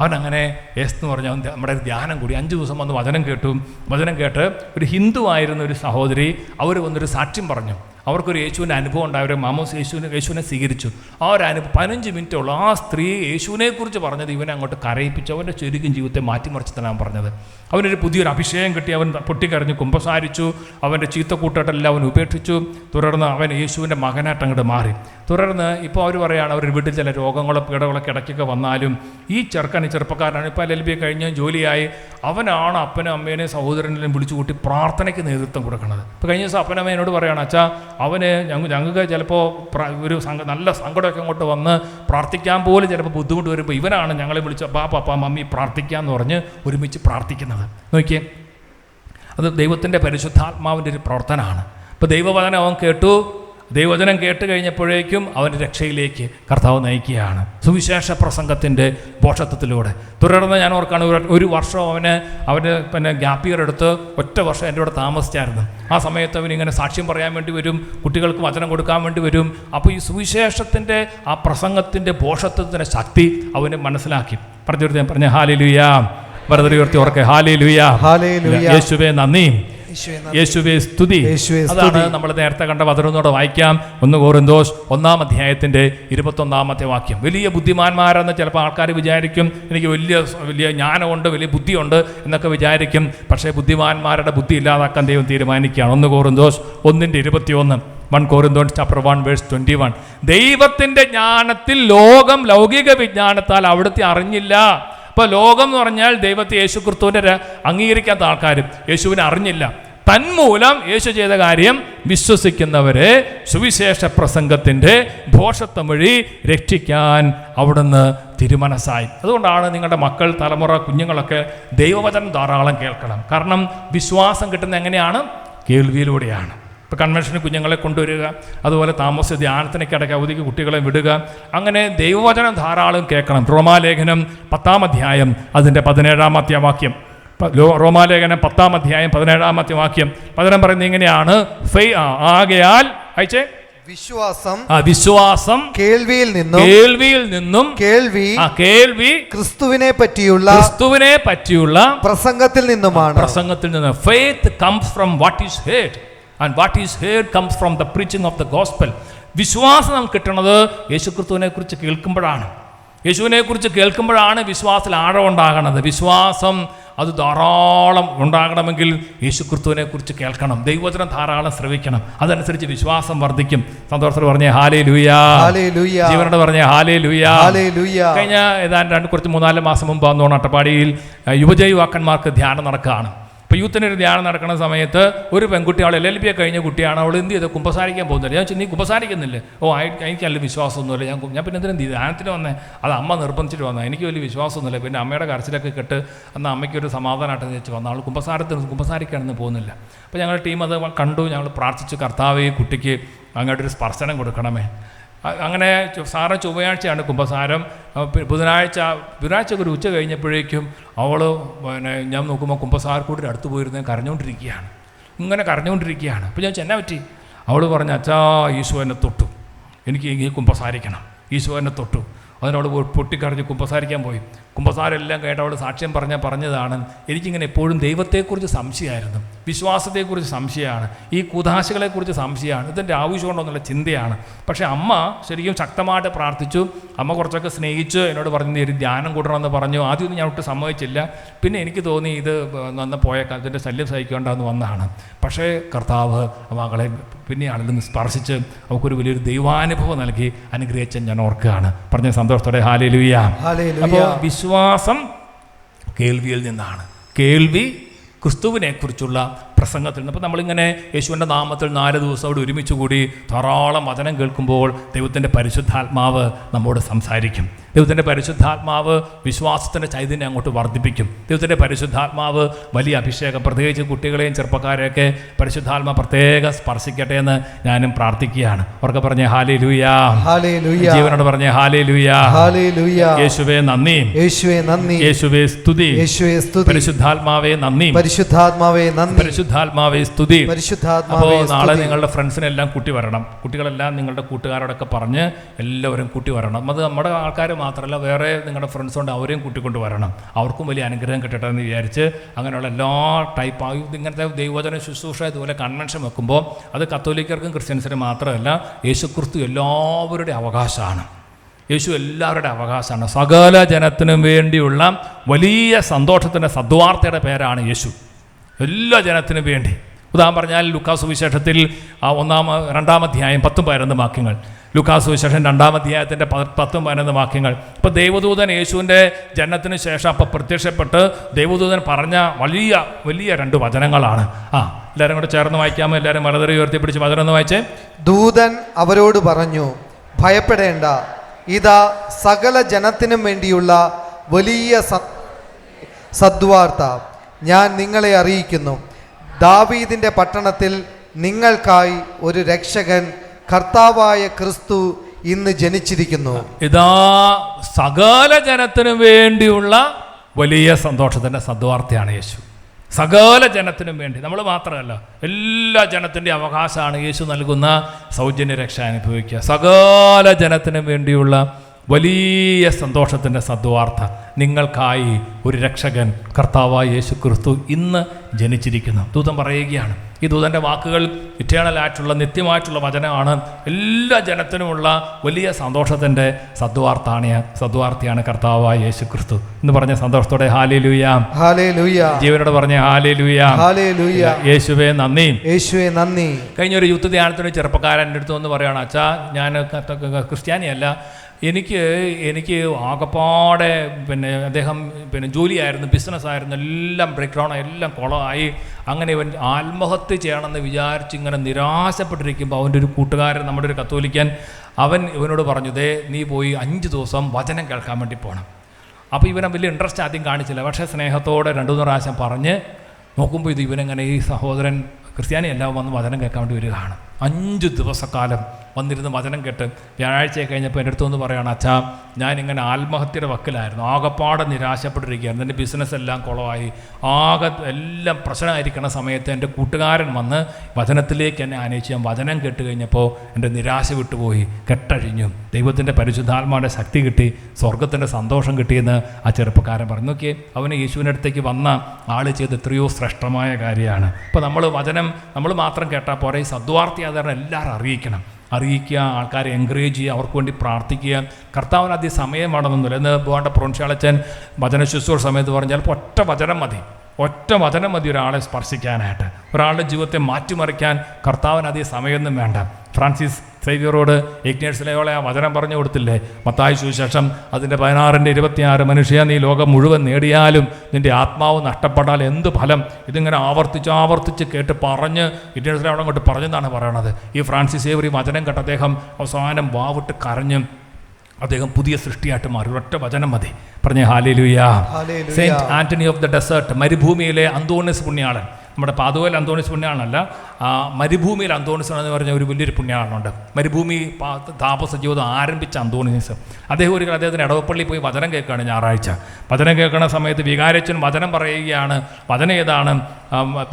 S1: അവൻ അങ്ങനെ യേസ് എന്ന് പറഞ്ഞാൽ നമ്മുടെ ധ്യാനം കൂടി. അഞ്ച് ദിവസം വന്ന് വചനം കേട്ടു. വചനം കേട്ട് ഒരു ഹിന്ദു ആയിരുന്ന ഒരു സഹോദരി അവർ വന്നൊരു സാക്ഷ്യം പറഞ്ഞു. അവർക്കൊരു യേശുവിന്റെ അനുഭവം ഉണ്ടായി. അവർ മാമോസ് യേശുവിനെ യേശുവിനെ സ്വീകരിച്ചു. ആ ഒരു അനുഭവം പതിനഞ്ച് മിനിറ്റ് ഉള്ളൂ ആ സ്ത്രീ യേശുവിനെക്കുറിച്ച് പറഞ്ഞത് ഇവനെ അങ്ങോട്ട് കരയിപ്പിച്ചു. അവന്റെ ചുരുക്കും ജീവിതത്തെ മാറ്റിമറിച്ച് തരാൻ പറഞ്ഞത്. അവനൊരു പുതിയൊരു അഭിഷേകം കിട്ടി. അവൻ പൊട്ടിക്കരഞ്ഞു കുമ്പസാരിച്ചു. അവന്റെ ചീത്തക്കൂട്ടായിട്ടെല്ലാം അവൻ ഉപേക്ഷിച്ചു. തുടർന്ന് അവൻ യേശുവിന്റെ മകനായിട്ട് അങ്ങോട്ട് മാറി. തുടർന്ന് ഇപ്പോൾ അവർ പറയുകയാണ് അവരുടെ വീട്ടിൽ ചില രോഗങ്ങളോ പീഡകളൊക്കെ ഇടയ്ക്കൊക്കെ വന്നാലും ഈ ചെറുക്കൻ ഈ ചെറുപ്പക്കാരനാണ്. ഇപ്പോൾ എൽ ബി കഴിഞ്ഞ് ജോലിയായി. അവനാണ് അപ്പനും അമ്മേനെയും സഹോദരനെയും വിളിച്ചു കൂട്ടി പ്രാർത്ഥനയ്ക്ക് നേതൃത്വം കൊടുക്കുന്നത്. ഇപ്പോൾ കഴിഞ്ഞ ദിവസം അപ്പനമ്മ എന്നോട് പറയുകയാണ് അച്ഛാ അവന് ഞങ്ങൾ ഞങ്ങൾക്ക് ചിലപ്പോൾ ഒരു നല്ല സങ്കടമൊക്കെ അങ്ങോട്ട് വന്ന് പ്രാർത്ഥിക്കാൻ പോലും ചിലപ്പോൾ ബുദ്ധിമുട്ട് വരുമ്പോൾ ഇവനാണ് ഞങ്ങളെ വിളിച്ച പാ പാപ്പ മമ്മി പ്രാർത്ഥിക്കാമെന്ന് പറഞ്ഞ് ഒരുമിച്ച് പ്രാർത്ഥിക്കുന്നത്. നോക്കിയേ. അത് ദൈവത്തിന്റെ പരിശുദ്ധാത്മാവിന്റെ ഒരു പ്രവർത്തനമാണ്. ഇപ്പോൾ ദൈവവചനം അവൻ കേട്ടു. ദൈവവചനം കേട്ട് കഴിഞ്ഞപ്പോഴേക്കും അവന്റെ രക്ഷയിലേക്ക് കർത്താവ് നയിക്കുകയാണ്. സുവിശേഷ പ്രസംഗത്തിന്റെ പോഷത്വത്തിലൂടെ തുടർന്ന് ഞാൻ ഓർക്കാണ് ഒരു വർഷം അവന് അവന് പിന്നെ ഗ്യാപ്പ് ഇയർ എടുത്ത് ഒറ്റ വർഷം എന്റെ കൂടെ താമസിച്ചായിരുന്നു. ആ സമയത്ത് അവൻ ഇങ്ങനെ സാക്ഷ്യം പറയാൻ വേണ്ടി വരും കുട്ടികൾക്ക് വചനം കൊടുക്കാൻ വേണ്ടി വരും. അപ്പോൾ ഈ സുവിശേഷത്തിന്റെ ആ പ്രസംഗത്തിന്റെ പോഷത്വത്തിന്റെ ശക്തി അവന് മനസ്സിലാക്കി. പറഞ്ഞു പറഞ്ഞ ഹാലി ലുയാ വെറുതെ ഉയർത്തി ഓർക്കെ ഹാലി ലുയാ. യേശുവേ നന്ദി.
S2: യേശുവേ
S1: സ്തുതി. അതാണ്. നമ്മൾ നേരത്തെ കണ്ട വധരുന്നോട് വായിക്കാം. ഒന്ന് കോറിന്തോസ് ഒന്നാം അധ്യായത്തിന്റെ ഇരുപത്തൊന്നാമത്തെ വാക്യം. വലിയ ബുദ്ധിമാന്മാരെന്ന് ചിലപ്പോൾ ആൾക്കാർ വിചാരിക്കും. എനിക്ക് വലിയ വലിയ ജ്ഞാനമുണ്ട് വലിയ ബുദ്ധിയുണ്ട് എന്നൊക്കെ വിചാരിക്കും. പക്ഷേ ബുദ്ധിമാന്മാരുടെ ബുദ്ധി ഇല്ലാതാക്കാൻ ദൈവം തീരുമാനിക്കുകയാണ്. ഒന്ന് കോറിന്തോസ് ഒന്നിന്റെ ഇരുപത്തിയൊന്ന് one Corinthians chapter one verse twenty one. ദൈവത്തിന്റെ ജ്ഞാനത്തിൽ ലോകം ലൗകിക വിജ്ഞാനത്താൽ അവിടുത്തെ അറിഞ്ഞില്ല. അപ്പോൾ ലോകം എന്ന് പറഞ്ഞാൽ ദൈവത്തെ യേശു ക്രിസ്തുവിന്റെ അംഗീകരിക്കാത്ത ആൾക്കാരും യേശുവിനെ അറിഞ്ഞില്ല. തന്മൂലം യേശു ചെയ്ത കാര്യം വിശ്വസിക്കുന്നവരെ സുവിശേഷ പ്രസംഗത്തിന്റെ ഭോഷത്വം വഴി രക്ഷിക്കാൻ അവിടുന്ന് തിരുമനസായി അതുകൊണ്ടാണ് നിങ്ങളുടെ മക്കൾ തലമുറ കുഞ്ഞുങ്ങളൊക്കെ ദൈവവചനം ധാരാളം കേൾക്കണം. കാരണം വിശ്വാസം കിട്ടുന്നത് എങ്ങനെയാണ്? കേൾവിയിലൂടെയാണ്. ഇപ്പോൾ കൺവെൻഷന് കുഞ്ഞുങ്ങളെ കൊണ്ടുവരിക അതുപോലെ താമസ ധ്യാനത്തിനൊക്കെ ഇടയ്ക്ക് അവധിക്ക് കുട്ടികളെ വിടുക. അങ്ങനെ ദൈവവചനം ധാരാളം കേൾക്കണം. റോമാലേഖനം പത്താം അധ്യായം അതിന്റെ പതിനേഴാമത്തെ വാക്യം റോമാലേഖനം പത്താം അധ്യായം പതിനേഴാമത്തെ വാക്യം പതിനം പറയുന്നത് ഇങ്ങനെയാണ്. ഫെയ് ആകയാൽ അയച്ചേ.
S2: വിശ്വാസം
S1: ആ വിശ്വാസം
S2: കേൾവിയിൽ നിന്നും
S1: കേൾവിയിൽ നിന്നും
S2: കേൾവി
S1: ആ കേൾവി
S2: ക്രിസ്തുവിനെ പറ്റിയുള്ള
S1: ക്രിസ്തുവിനെ പറ്റിയുള്ള
S2: പ്രസംഗത്തിൽ നിന്നുമാണ്.
S1: പ്രസംഗത്തിൽ നിന്ന്. Faith comes from what is heard and what is hear comes from the preaching of the gospel വിശ്വാസം നമുക്ക് കിട്ടുന്നത് യേശുക്രിസ്തുവിനെ കുറിച്ച് കേൾക്കുമ്പോഴാണ്. യേശുവിനെ കുറിച്ച് കേൾക്കുമ്പോഴാണ് വിശ്വാസത്തിൽ ആഴം ഉണ്ടാകണത്. വിശ്വാസം അത് ധാരാളം ഉണ്ടാകണമെങ്കിൽ യേശുക്രിസ്തുവിനെ കുറിച്ച് കേൾക്കണം. ദൈവചനം ധാരാളം ശ്രവിക്കണം. അതനുസരിച്ച് വിശ്വാസം വർദ്ധിക്കും. സന്തോഷത്തിൽ പറഞ്ഞേ ഹാലേ ലൂയാ. ജീവനോട് പറഞ്ഞേ ഹാലേ ലുയാ. കഴിഞ്ഞ ഏതാണ്ട് രണ്ട് കുറച്ച് മൂന്നാൽ മാസം മുമ്പ് വന്നോണം അട്ടപ്പാടിയിൽ യുവജ യുവാക്കന്മാർക്ക് ധ്യാനം നടക്കുകയാണ്. ഇപ്പോൾ യൂത്തിന് ഒരു ധ്യാനം നടക്കുന്ന സമയത്ത് ഒരു പെൺകുട്ടി അവൾ എൽ എൽ ബി കഴിഞ്ഞ കുട്ടിയാണ്. അവൾ എന്ത് ചെയ്ത്? കുമ്പസാരിക്കാൻ പോകുന്നില്ല. ഞാൻ നീ കുമ്പസാരിക്കുന്നില്ലേ? ഓ എനിക്ക് നല്ല വിശ്വാസമൊന്നുമില്ല. ഞാൻ ഞാൻ പിന്നെ എന്തിനും ധ്യാനത്തിന് വന്നേ. അത് അമ്മ നിർബന്ധിച്ചിട്ട് വന്നത്. എനിക്ക് വലിയ വിശ്വാസമൊന്നുമില്ല. പിന്നെ അമ്മയുടെ കരച്ചിലൊക്കെ കെട്ട് അന്ന് അമ്മയ്ക്ക് ഒരു സമാധാനമായിട്ട് വെച്ച് വന്ന. അവൾ കുമ്പസാരത്തിന് കുമ്പസാരിക്കാനൊന്നും പോകുന്നില്ല. അപ്പോൾ ഞങ്ങളുടെ ടീം അത് കണ്ടു. ഞങ്ങൾ പ്രാർത്ഥിച്ചു കർത്താവേ കുട്ടിക്ക് അങ്ങോട്ടൊരു സ്പർശനം കൊടുക്കണമേ. അങ്ങനെ സാറ് ചൊവ്വയാഴ്ചയാണ് കുംഭസാരം. ബുധനാഴ്ച ബുധനാഴ്ച ഒരു ഉച്ച കഴിഞ്ഞപ്പോഴേക്കും അവൾ പിന്നെ ഞാൻ നോക്കുമ്പോൾ കുംഭസാരക്കൂടിന്റെ അടുത്ത് പോയിരുന്ന് കരഞ്ഞുകൊണ്ടിരിക്കുകയാണ് ഇങ്ങനെ കരഞ്ഞുകൊണ്ടിരിക്കുകയാണ് അപ്പോൾ ഞാൻ ചെന്നാ പറ്റി? അവൾ പറഞ്ഞു അച്ഛാ ഈശോ എന്നെ തൊട്ടു. എനിക്ക് ഈ കുംഭസാരിക്കണം. ഈശോ എന്നെ തൊട്ടു. അതിനോട് പൊട്ടിക്കറിഞ്ഞ് കുംഭസാരിക്കാൻ പോയി. കുമ്പസാരം എല്ലാം കേട്ട് അവൾ സാക്ഷ്യം പറഞ്ഞ പറഞ്ഞതാണ്. എനിക്കിങ്ങനെ എപ്പോഴും ദൈവത്തെക്കുറിച്ച് സംശയമായിരുന്നു. വിശ്വാസത്തെക്കുറിച്ച് സംശയമാണ്. ഈ കുതാശകളെക്കുറിച്ച് സംശയമാണ്. ഇതിന്റെ ആവശ്യമുണ്ടോ എന്നുള്ള ചിന്തയാണ്. പക്ഷേ അമ്മ ശരിക്കും ശക്തമായിട്ട് പ്രാർത്ഥിച്ചു. അമ്മ കുറച്ചൊക്കെ സ്നേഹിച്ചു. എന്നോട് പറഞ്ഞു ഒരു ധ്യാനം കൂടണമെന്ന് പറഞ്ഞു. ആദ്യമൊന്നും ഞാൻ ഒട്ടും സമ്മതിച്ചില്ല. പിന്നെ എനിക്ക് തോന്നി ഇത് നന്ന പോയ ഇതിന്റെ ശല്യം സഹിക്കേണ്ടെന്ന് വന്നതാണ്. പക്ഷേ കർത്താവ് മകളെ പിന്നെയാണ് ഇതൊന്ന് സ്പർശിച്ച് അവൾക്കൊരു വലിയൊരു ദൈവാനുഭവം നൽകി അനുഗ്രഹിച്ച ഞാൻ ഓർക്കുകയാണ്. പറഞ്ഞ സന്തോഷത്തോടെ ഹാലേ ലുയ്യ
S2: അപ്പോൾ
S1: അപ്പോൾ വിശ്വാസം കേൾവിയിൽ നിന്നാണ്. കേൾവി ക്രിസ്തുവിനെ കുറിച്ചുള്ള പ്രസംഗത്തിൽ നിന്ന്. അപ്പോൾ നമ്മളിങ്ങനെ യേശുവിന്റെ നാമത്തിൽ നാല് ദിവസം അവിടെ ഒരുമിച്ച് കൂടി ധാരാളം വചനം കേൾക്കുമ്പോൾ ദൈവത്തിന്റെ പരിശുദ്ധാത്മാവ് നമ്മോട് സംസാരിക്കും. ദൈവത്തിന്റെ പരിശുദ്ധാത്മാവ് വിശ്വാസത്തിന്റെ ചൈതന്യം അങ്ങോട്ട് വർദ്ധിപ്പിക്കും. ദൈവത്തിന്റെ പരിശുദ്ധാത്മാവ് വലിയ അഭിഷേകം പ്രത്യേകിച്ച് കുട്ടികളെയും ചെറുപ്പക്കാരെയൊക്കെ പരിശുദ്ധാത്മ പ്രത്യേകം സ്പർശിക്കട്ടെ എന്ന് ഞാനും പ്രാർത്ഥിക്കുകയാണ്. അവർക്ക് പറഞ്ഞ ഹാലേ ലൂയാ. ജീവനോട് പറഞ്ഞ ഹാലേ ലൂയാ യേശുവേ നന്ദി.
S2: യേശുവേ നന്ദി.
S1: യേശുവേ സ്തുതി.
S2: യേശുവേ സ്തുതി.
S1: പരിശുദ്ധാത്മാവേ നന്ദി.
S2: പരിശുദ്ധാത്മാവേ നന്ദി.
S1: പരിശുദ്ധാത്മാവേ സ്തുതി. അപ്പോൾ നാളെ. നിങ്ങളുടെ ഫ്രണ്ട്സിനെല്ലാം കൂട്ടി വരണം. കുട്ടികളെല്ലാം നിങ്ങളുടെ കൂട്ടുകാരോടൊക്കെ പറഞ്ഞ് എല്ലാവരും കൂട്ടി വരണം. അത് നമ്മുടെ ആൾക്കാർ മാത്രമല്ല വേറെ നിങ്ങളുടെ ഫ്രണ്ട്സ് ഉണ്ട് അവരെയും കൂട്ടിക്കൊണ്ട് വരണം. അവർക്കും വലിയ അനുഗ്രഹം കിട്ടട്ടെ എന്ന് വിചാരിച്ച് അങ്ങനെയുള്ള എല്ലാ ടൈപ്പ് ഇങ്ങനത്തെ ദൈവവചന ശുശ്രൂഷ ഇതുപോലെ കൺവെൻഷൻ വെക്കുമ്പോൾ അത് കത്തോലിക്കർക്കും ക്രിസ്ത്യൻസിനും മാത്രമല്ല യേശുക്രിസ്തു എല്ലാവരുടെ അവകാശമാണ്. യേശു എല്ലാവരുടെ അവകാശമാണ്. സകല ജനത്തിനും വേണ്ടിയുള്ള വലിയ സന്തോഷത്തിന്റെ സദ്വാർത്തയുടെ പേരാണ് യേശു. എല്ലാ ജനത്തിനും വേണ്ടി. ഉദാഹരണം പറഞ്ഞാൽ ലുക്കാസ് വിശേഷത്തിൽ ആ ഒന്നാം രണ്ടാം അധ്യായം പത്തും പതിനൊന്ന് വാക്യങ്ങൾ. ലുക്കാസ് വിശേഷം രണ്ടാം അധ്യായത്തിന്റെ പത്തും പതിനൊന്ന് വാക്യങ്ങൾ. ഇപ്പോൾ ദൈവദൂതൻ യേശുവിന്റെ ജനനത്തിന് ശേഷം അപ്പോൾ പ്രത്യക്ഷപ്പെട്ട് ദൈവദൂതൻ പറഞ്ഞ വലിയ വലിയ രണ്ട് വചനങ്ങളാണ്. ആ എല്ലാവരും കൂടെ ചേർന്ന് വായിക്കാമോ? എല്ലാവരും മലതറി ഉയർത്തി പിടിച്ച് വചനം ഒന്ന് വായിച്ചേ.
S2: ദൂതൻ അവരോട് പറഞ്ഞു ഭയപ്പെടേണ്ട. ഇതാ സകല ജനത്തിനും വേണ്ടിയുള്ള വലിയ സദ്വാർത്ത. ഞാൻ നിങ്ങളെ അറിയിക്കുന്നു. ദാവീദിന്റെ പട്ടണത്തിൽ നിങ്ങൾക്കായി ഒരു രക്ഷകൻ കർത്താവായ ക്രിസ്തു ഇന്ന് ജനിച്ചിരിക്കുന്നു.
S1: ഇതാ സകല ജനത്തിനു വേണ്ടിയുള്ള വലിയ സന്തോഷത്തിന്റെ സദ്വാർത്തയാണ് യേശു. സകല ജനത്തിനും വേണ്ടി. നമ്മൾ മാത്രമല്ല എല്ലാ ജനത്തിന്റെ അവകാശമാണ് യേശു നൽകുന്ന സൗജന്യ രക്ഷ അനുഭവിക്കുക. സകല ജനത്തിനും വേണ്ടിയുള്ള വലിയ സന്തോഷത്തിന്റെ സദ്വാർത്ത നിങ്ങൾക്കായി ഒരു രക്ഷകൻ കർത്താവായ യേശു ക്രിസ്തു ഇന്ന് ജനിച്ചിരിക്കുന്നു. ദൂതൻ പറയുകയാണ് ഈ ദൂതന്റെ വാക്കുകൾ ഇറ്റേണലായിട്ടുള്ള നിത്യമായിട്ടുള്ള വചനമാണ്. എല്ലാ ജനത്തിനുമുള്ള വലിയ സന്തോഷത്തിന്റെ സദ്വാർത്താണ് സദ്വാർത്തയാണ് കർത്താവായ യേശു ക്രിസ്തു എന്ന് പറഞ്ഞ സന്തോഷത്തോടെ ഹാലേ ലുയാം
S2: ഹാലേ ലൂയ
S1: ജീവനോട് പറഞ്ഞ ഹാലേ ലുയാം
S2: ഹാലേ ലൂയ
S1: യേശുവേ നന്ദി.
S2: യേശുവേ നന്ദി.
S1: കഴിഞ്ഞ ഒരു യുദ്ധ ധ്യാനത്തിന് ചെറുപ്പക്കാരന്റെ അടുത്ത് വന്ന് പറയുകയാണ് അച്ഛാ ഞാൻ ക്രിസ്ത്യാനിയല്ല. എനിക്ക് എനിക്ക് ആകപ്പാടെ പിന്നെ അദ്ദേഹം പിന്നെ ജോലിയായിരുന്നു ബിസിനസ്സായിരുന്നു എല്ലാം ബ്രേക്ക് ഡൗൺ എല്ലാം കുളമായി. അങ്ങനെ ഇവൻ ആത്മഹത്യ ചെയ്യണമെന്ന് വിചാരിച്ച് ഇങ്ങനെ നിരാശപ്പെട്ടിരിക്കുമ്പോൾ അവന്റെ ഒരു കൂട്ടുകാരൻ നമ്മുടെ ഒരു കത്തോലിക്കൻ അവൻ ഇവനോട് പറഞ്ഞു ദേ നീ പോയി അഞ്ച് ദിവസം വചനം കേൾക്കാൻ വേണ്ടി പോകണം അപ്പോൾ ഇവനെ വലിയ ഇൻട്രസ്റ്റ് ആദ്യം കാണിച്ചില്ല. പക്ഷേ സ്നേഹത്തോടെ രണ്ടു മൂന്ന് പ്രാവശ്യം പറഞ്ഞ് നോക്കുമ്പോൾ ഇത് ഇവനെങ്ങനെ ഈ സഹോദരൻ ക്രിസ്ത്യാനി എല്ലാം വന്ന് വചനം കേൾക്കാൻ വേണ്ടി വരികയാണ്. അഞ്ച് ദിവസക്കാലം വന്നിരുന്ന് വചനം കേട്ട് വ്യാഴാഴ്ച കഴിഞ്ഞപ്പോൾ എന്റെ അടുത്ത് വന്ന് പറയുകയാണ് അച്ഛാ ഞാനിങ്ങനെ ആത്മഹത്യയുടെ വക്കിലായിരുന്നു. ആകെപ്പാടെ നിരാശപ്പെട്ടിരിക്കുകയായിരുന്നു എന്റെ ബിസിനസ് എല്ലാം കുളമായി ആകെ എല്ലാം പ്രശ്നമായിരിക്കുന്ന സമയത്ത് എന്റെ കൂട്ടുകാരൻ വന്ന് വചനത്തിലേക്ക് എന്നെ ആനയിച്ച് ഞാൻ വചനം കേട്ട് കഴിഞ്ഞപ്പോൾ എന്റെ നിരാശ വിട്ടുപോയി. കെട്ടഴിഞ്ഞു. ദൈവത്തിന്റെ പരിശുദ്ധാത്മാവിന്റെ ശക്തി കിട്ടി. സ്വർഗത്തിന്റെ സന്തോഷം കിട്ടിയെന്ന് ആ ചെറുപ്പക്കാരൻ പറഞ്ഞു. നോക്കിയേ അവന് യേശുവിന്റെ അടുത്തേക്ക് വന്ന ആൾ ചെയ്ത് എത്രയോ ശ്രേഷ്ഠമായ കാര്യമാണ്. ഇപ്പോൾ നമ്മൾ വചനം നമ്മൾ മാത്രം കേട്ടാൽ പോരെ? ഈ ആധാരം എല്ലാവരും അറിയിക്കണം. അറിയിക്കുക ആൾക്കാരെ എൻകറേജ് ചെയ്യുക അവർക്ക് വേണ്ടി പ്രാർത്ഥിക്കുക. കർത്താവിന് അധികം സമയം വേണമെന്നില്ല. എന്ന് പോകേണ്ട പ്രൊൻഷ്യാളച്ചൻ വചന ശുശ്രൂഷ സമയത്ത് പറഞ്ഞാൽ ചിലപ്പോൾ ഒറ്റ വചനം മതി. ഒറ്റ വചനം മതി ഒരാളെ സ്പർശിക്കാനായിട്ട്. ഒരാളുടെ ജീവിതത്തെ മാറ്റിമറിക്കാൻ കർത്താവിന് അധികം സമയമൊന്നും വേണ്ട. ഫ്രാൻസിസ് സേവിയറോട് ഇഗ്നേഴ്സിലെയോളെ ആ വചനം പറഞ്ഞു കൊടുത്തില്ലേ? മത്തായ സുവിശേഷം അതിന്റെ പതിനാറിന്റെ ഇരുപത്തിയാറ് മനുഷ്യ നീ ലോകം മുഴുവൻ നേടിയാലും നിന്റെ ആത്മാവ് നഷ്ടപ്പെട്ടാൽ എന്ത് ഫലം? ഇതിങ്ങനെ ആവർത്തിച്ച് ആവർത്തിച്ച് കേട്ട് പറഞ്ഞ് ഇഗ്നേഴ്സിലെ അവിടെ അങ്ങോട്ട് പറഞ്ഞെന്നാണ് പറയണത്. ഈ ഫ്രാൻസിസ് സേവറി ഈ വചനം കേട്ട അദ്ദേഹം അവസാനം വാവിട്ട് കരഞ്ഞ് അദ്ദേഹം പുതിയ സൃഷ്ടിയായിട്ട് മാറി. ഒറ്റ വചനം മതി. പറഞ്ഞ hallelujah. Saint Antony of the desert മരുഭൂമിയിലെ അന്തോണിസ് പുണ്യാളൻ. നമ്മുടെ പാതുവൽ അന്തോണിസ് പുണ്യാളനല്ല മരുഭൂമിയിൽ അന്തോണിസ് എന്ന് പറഞ്ഞ ഒരു വലിയൊരു പുണ്യാളനുണ്ട്. മരുഭൂമി താപസ ജീവിതം ആരംഭിച്ച അന്തോണിസ്. അദ്ദേഹം ഒരു അദ്ദേഹത്തിന് ഇടവപ്പള്ളി പോയി വചനം കേൾക്കുകയാണ് ഞായറാഴ്ച. വചനം കേൾക്കുന്ന സമയത്ത് വികാരച്ചൻ വചനം പറയുകയാണ്. വചനം ഏതാണ്?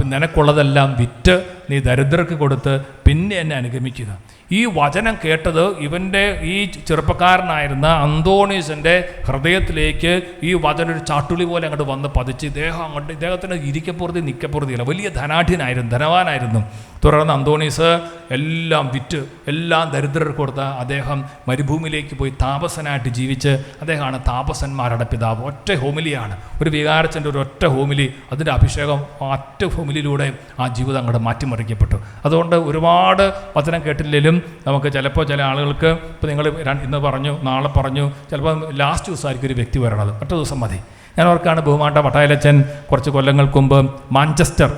S1: നിനക്കുള്ളതെല്ലാം വിറ്റ് നീ ദരിദ്രർക്ക് കൊടുത്ത് പിന്നെ എന്നെ അനുഗമിക്കുക. ഈ വചനം കേട്ടത് ഇവന്റെ ഈ ചെറുപ്പക്കാരനായിരുന്ന അന്തോണീസിന്റെ ഹൃദയത്തിലേക്ക് ഈ വചനം ഒരു ചാട്ടുളി പോലെ അങ്ങോട്ട് വന്ന് പതിച്ച് ഇദ്ദേഹം അങ്ങോട്ട് ഇദ്ദേഹത്തിന് ഇരിക്കപ്പുറത്തി നിൽക്കപ്പുറത്തില്ല വലിയ ധനാഠ്യനായിരുന്നു ധനവാനായിരുന്നു. തുടർന്ന് അന്തോണീസ് എല്ലാം വിറ്റ് എല്ലാം ദരിദ്രർക്ക് കൊടുത്ത അദ്ദേഹം മരുഭൂമിയിലേക്ക് പോയി താപസനായിട്ട് ജീവിച്ച് അദ്ദേഹമാണ് താപസന്മാരുടെ പിതാവ്. ഒറ്റ ഹോമിലിയാണ്. ഒരു വികാരച്ചന്റെ ഒരു ഒറ്റ ഹോമിലി അതിന്റെ അഭിഷേകം ഒറ്റ ഹോമിലിയിലൂടെ ആ ജീവിതം അങ്ങോട്ട് മാറ്റിമറിക്കപ്പെട്ടു. അതുകൊണ്ട് ഒരുപാട് വചനം കേട്ടില്ലെങ്കിലും നമുക്ക് ചിലപ്പോൾ ചില ആളുകൾക്ക് ഇപ്പോൾ നിങ്ങൾ ഇന്ന് പറഞ്ഞു നാളെ പറഞ്ഞു ചിലപ്പോൾ ലാസ്റ്റ് ദിവസമായിരിക്കും ഒരു വ്യക്തി വരണത്. ഒറ്റ ദിവസം മതി. ഞാൻ ഓർക്കാണ് ബഹുമാണ്ട വട്ടായലച്ചൻ കുറച്ച് കൊല്ലങ്ങൾക്ക് മുമ്പ് മാഞ്ചസ്റ്റർ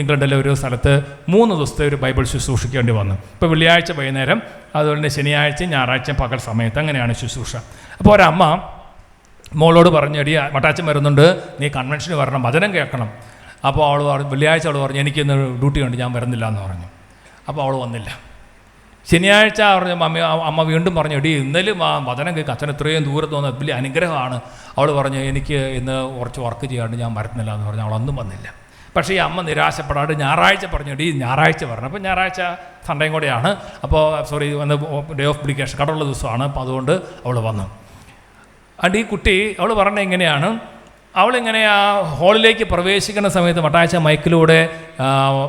S1: ഇംഗ്ലണ്ടിലെ ഒരു സ്ഥലത്ത് മൂന്ന് ദിവസത്തെ ഒരു ബൈബിൾ ശുശ്രൂഷിക്കേണ്ടി വന്നു. ഇപ്പോൾ വെള്ളിയാഴ്ച വൈകുന്നേരം അതുപോലെ ശനിയാഴ്ച ഞായറാഴ്ച പകൽ സമയത്ത് അങ്ങനെയാണ് ശുശ്രൂഷ. അപ്പോൾ ഒരമ്മ മോളോട് പറഞ്ഞു എടി വട്ടാച്ചൻ വരുന്നുണ്ട് നീ കൺവെൻഷന് വരണം വചനം കേൾക്കണം. അപ്പോൾ അവൾ വെള്ളിയാഴ്ച അവൾ പറഞ്ഞു എനിക്കിന്ന് ഡ്യൂട്ടി ഉണ്ട് ഞാൻ വരുന്നില്ല എന്ന് പറഞ്ഞു. അപ്പോൾ അവൾ വന്നില്ല. ശനിയാഴ്ച പറഞ്ഞു അമ്മ അമ്മ വീണ്ടും പറഞ്ഞു എടി ഇന്നലും ആ വചനം കേൾക്കുക അച്ഛൻ ഇത്രയും ദൂരത്ത് വന്ന വലിയ അനുഗ്രഹമാണ്. അവൾ പറഞ്ഞു എനിക്ക് ഇന്ന് കുറച്ച് വർക്ക് ചെയ്യാണ്ട് ഞാൻ വരുന്നില്ല എന്ന് പറഞ്ഞു. അവളൊന്നും വന്നില്ല. പക്ഷേ ഈ അമ്മ നിരാശപ്പെടാണ്ട് ഞായറാഴ്ച പറഞ്ഞു എടി ഞായറാഴ്ച പറഞ്ഞു അപ്പോൾ ഞായറാഴ്ച സൺഡേയും കൂടെയാണ്. അപ്പോൾ സോറി വന്ന് ഡേ ഓഫ് ബ്ലിക്കേഷൻ കടമുള്ള ദിവസമാണ്. അപ്പോൾ അതുകൊണ്ട് അവൾ വന്നു. അതുകൊണ്ട് ഈ കുട്ടി അവൾ പറഞ്ഞ എങ്ങനെയാണ് അവളിങ്ങനെ ആ ഹോളിലേക്ക് പ്രവേശിക്കുന്ന സമയത്ത് മട്ടാഴ്ച മൈക്കിലൂടെ